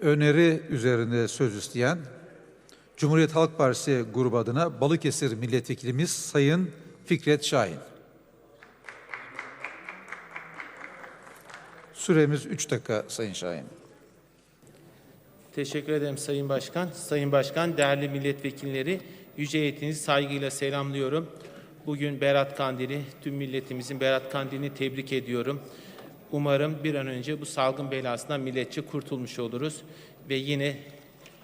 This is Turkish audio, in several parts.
öneri üzerinde söz isteyen Cumhuriyet Halk Partisi grubu adına Balıkesir Milletvekilimiz Sayın Fikret Şahin. Süremiz 3 dakika Sayın Şahin. Teşekkür ederim Sayın Başkan. Sayın Başkan, değerli milletvekilleri, yüce heyetinizi saygıyla selamlıyorum. Bugün Berat Kandili, tüm milletimizin Berat Kandili'ni tebrik ediyorum. Umarım bir an önce bu salgın belasından milletçe kurtulmuş oluruz. Ve yine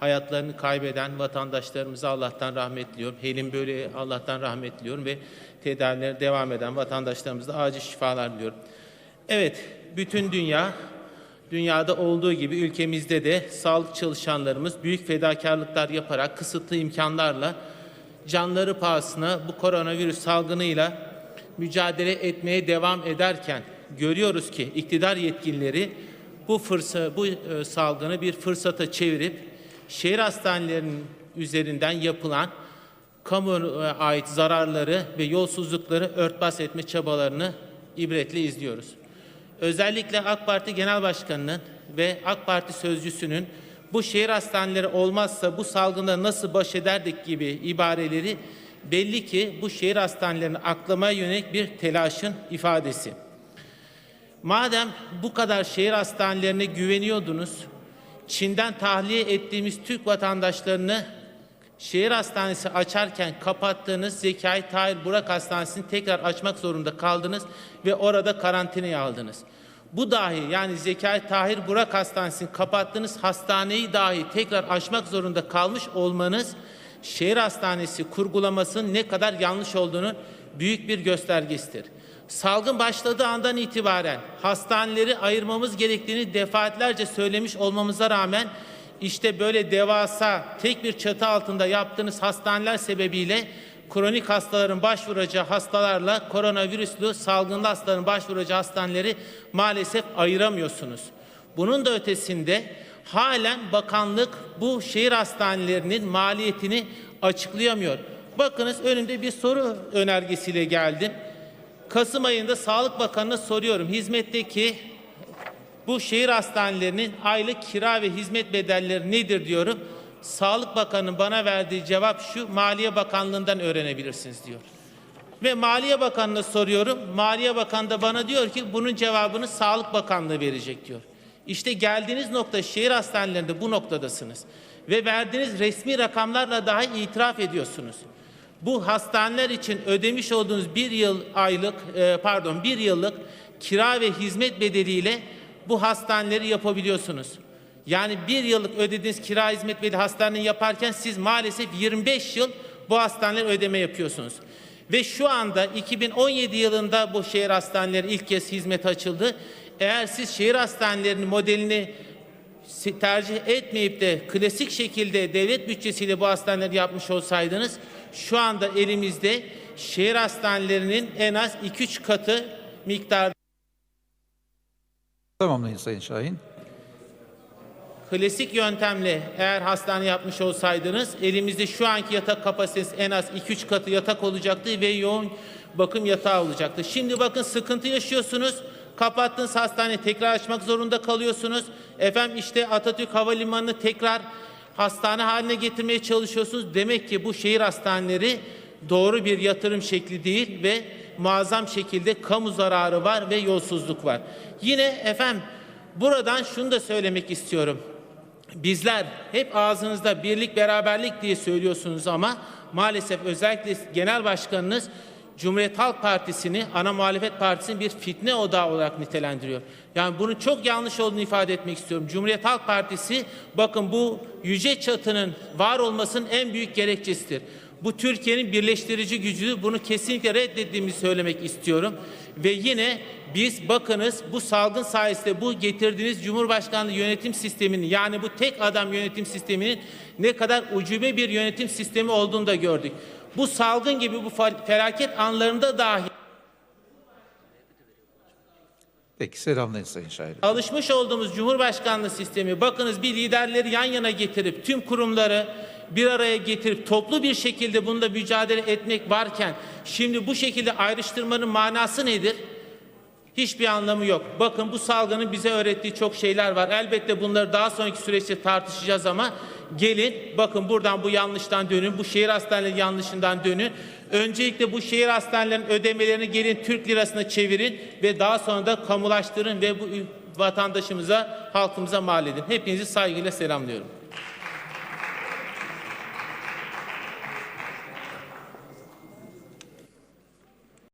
hayatlarını kaybeden vatandaşlarımıza Allah'tan rahmet diliyorum. Helim böyle Allah'tan rahmet diliyorum ve tedavilerine devam eden vatandaşlarımıza acil şifalar diliyorum. Evet, bütün dünya Dünyada olduğu gibi ülkemizde de sağlık çalışanlarımız büyük fedakarlıklar yaparak kısıtlı imkanlarla canları pahasına bu koronavirüs salgınıyla mücadele etmeye devam ederken görüyoruz ki iktidar yetkilileri bu fırsa bu e, salgını bir fırsata çevirip şehir hastanelerinin üzerinden yapılan kamuya ait zararları ve yolsuzlukları örtbas etme çabalarını ibretle izliyoruz. Özellikle AK Parti Genel Başkanı'nın ve AK Parti sözcüsünün bu şehir hastaneleri olmazsa bu salgında nasıl baş ederdik gibi ibareleri belli ki bu şehir hastanelerini aklamaya yönelik bir telaşın ifadesi. Madem bu kadar şehir hastanelerine güveniyordunuz, Çin'den tahliye ettiğimiz Türk vatandaşlarını şehir hastanesi açarken kapattığınız Zekai Tahir Burak Hastanesi'ni tekrar açmak zorunda kaldınız ve orada karantinaya aldınız. Bu dahi yani Zekai Tahir Burak Hastanesi'ni kapattığınız hastaneyi dahi tekrar açmak zorunda kalmış olmanız şehir hastanesi kurgulamasının ne kadar yanlış olduğunu büyük bir göstergesidir. Salgın başladığı andan itibaren hastaneleri ayırmamız gerektiğini defaatlerce söylemiş olmamıza rağmen işte böyle devasa tek bir çatı altında yaptığınız hastaneler sebebiyle kronik hastaların başvuracağı hastalarla koronavirüslü salgınlı hastaların başvuracağı hastaneleri maalesef ayıramıyorsunuz. Bunun da ötesinde halen bakanlık bu şehir hastanelerinin maliyetini açıklayamıyor. Bakınız önümde bir soru önergesiyle geldim. Kasım ayında Sağlık Bakanı'na soruyorum. Hizmetteki bu şehir hastanelerinin aylık kira ve hizmet bedelleri nedir diyorum. Sağlık Bakanı'nın bana verdiği cevap şu, Maliye Bakanlığı'ndan öğrenebilirsiniz diyor. Ve Maliye Bakanı'na soruyorum. Maliye Bakanı da bana diyor ki bunun cevabını Sağlık Bakanlığı verecek diyor. İşte geldiğiniz nokta şehir hastanelerinde bu noktadasınız. Ve verdiğiniz resmi rakamlarla daha itiraf ediyorsunuz. Bu hastaneler için ödemiş olduğunuz bir yıl aylık e, pardon bir yıllık kira ve hizmet bedeliyle bu hastaneleri yapabiliyorsunuz. Yani bir yıllık ödediğiniz kira hizmet bedeli hastaneyi yaparken siz maalesef 25 yıl bu hastaneler ödeme yapıyorsunuz. Ve şu anda 2017 yılında bu şehir hastaneleri ilk kez hizmet açıldı. Eğer siz şehir hastanelerinin modelini tercih etmeyip de klasik şekilde devlet bütçesiyle bu hastaneleri yapmış olsaydınız şu anda elimizde şehir hastanelerinin en az 2-3 katı miktarda Tamamlayın Sayın Şahin. klasik yöntemle eğer hastane yapmış olsaydınız elimizde şu anki yatak kapasitesi en az 2-3 katı yatak olacaktı ve yoğun bakım yatağı olacaktı. Şimdi bakın sıkıntı yaşıyorsunuz. Kapattığınız hastane tekrar açmak zorunda kalıyorsunuz. Efendim işte Atatürk Havalimanı'nı tekrar hastane haline getirmeye çalışıyorsunuz. Demek ki bu şehir hastaneleri doğru bir yatırım şekli değil ve muazzam şekilde kamu zararı var ve yolsuzluk var. Yine efendim buradan şunu da söylemek istiyorum. Bizler hep ağzınızda birlik beraberlik diye söylüyorsunuz ama maalesef özellikle genel başkanınız Cumhuriyet Halk Partisi'ni ana muhalefet partisini bir fitne odağı olarak nitelendiriyor. Yani bunun çok yanlış olduğunu ifade etmek istiyorum. Cumhuriyet Halk Partisi bakın bu yüce çatının var olmasının en büyük gerekçesidir. Bu Türkiye'nin birleştirici gücü bunu kesinlikle reddettiğimizi söylemek istiyorum. Ve yine biz bakınız bu salgın sayesinde bu getirdiğiniz Cumhurbaşkanlığı yönetim sisteminin yani bu tek adam yönetim sisteminin ne kadar ucube bir yönetim sistemi olduğunu da gördük. Bu salgın gibi bu felaket anlarında dahi Peki selamlayın Sayın Şahin. alışmış olduğumuz Cumhurbaşkanlığı sistemi bakınız bir liderleri yan yana getirip tüm kurumları bir araya getirip toplu bir şekilde bunda mücadele etmek varken şimdi bu şekilde ayrıştırmanın manası nedir? Hiçbir anlamı yok. Bakın bu salgının bize öğrettiği çok şeyler var. Elbette bunları daha sonraki süreçte tartışacağız ama gelin bakın buradan bu yanlıştan dönün. Bu şehir hastaneleri yanlışından dönün. Öncelikle bu şehir hastanelerinin ödemelerini gelin Türk lirasına çevirin ve daha sonra da kamulaştırın ve bu vatandaşımıza, halkımıza mal edin. Hepinizi saygıyla selamlıyorum.